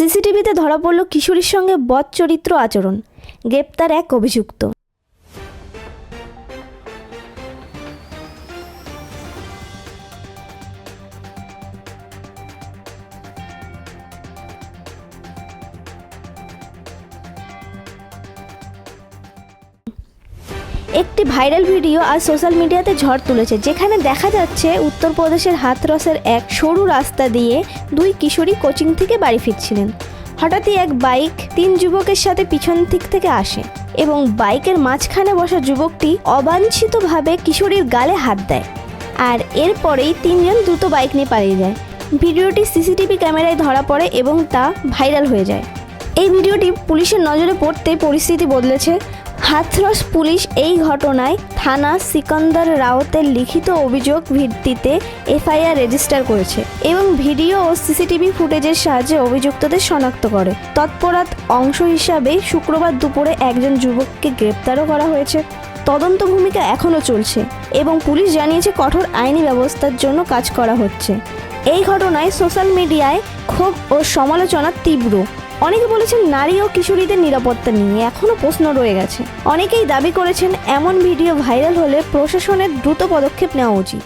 সিসিটিভিতে ধরা পড়ল কিশোরীর সঙ্গে বদ চরিত্র আচরণ গ্রেপ্তার এক অভিযুক্ত। একটি ভাইরাল ভিডিও আজ সোশ্যাল মিডিয়াতে ঝড় তুলেছে, যেখানে দেখা যাচ্ছে উত্তরপ্রদেশের হাতরসের এক সরু রাস্তা দিয়ে দুই কিশোরী কোচিং থেকে বাড়ি ফিরছিলেন। হঠাৎই এক বাইক তিন যুবকের সাথে পিছন দিক থেকে আসে এবং বাইকের মাঝখানে বসা যুবকটি অবাঞ্ছিতভাবে কিশোরীর গালে হাত দেয় আর এরপরেই তিনজন দ্রুত বাইক নিয়ে পালিয়ে যায়। ভিডিওটি সিসিটিভি ক্যামেরায় ধরা পড়ে এবং তা ভাইরাল হয়ে যায়। এই ভিডিওটি পুলিশের নজরে পড়তে পরিস্থিতি বদলেছে। হাথরস পুলিশ এই ঘটনায় থানা সিকন্দর রাওতের লিখিত অভিযোগ ভিত্তিতে এফআইআর রেজিস্টার করেছে এবং ভিডিও ও সিসিটিভি ফুটেজের সাহায্যে অভিযুক্তদের শনাক্ত করে। তৎপরাত অংশ হিসাবে শুক্রবার দুপুরে একজন যুবককে গ্রেপ্তারও করা হয়েছে। তদন্ত ভূমিকা এখনও চলছে এবং পুলিশ জানিয়েছে কঠোর আইনি ব্যবস্থার জন্য কাজ করা হচ্ছে। এই ঘটনায় সোশ্যাল মিডিয়ায় ক্ষোভ ও সমালোচনা তীব্র। অনেকে বলেছেন নারী ও কিশোরীদের নিরাপত্তা নিয়ে এখনও প্রশ্ন রয়ে গেছে। অনেকেই দাবি করেছেন এমন ভিডিও ভাইরাল হলে প্রশাসনের দ্রুত পদক্ষেপ নেওয়া উচিত।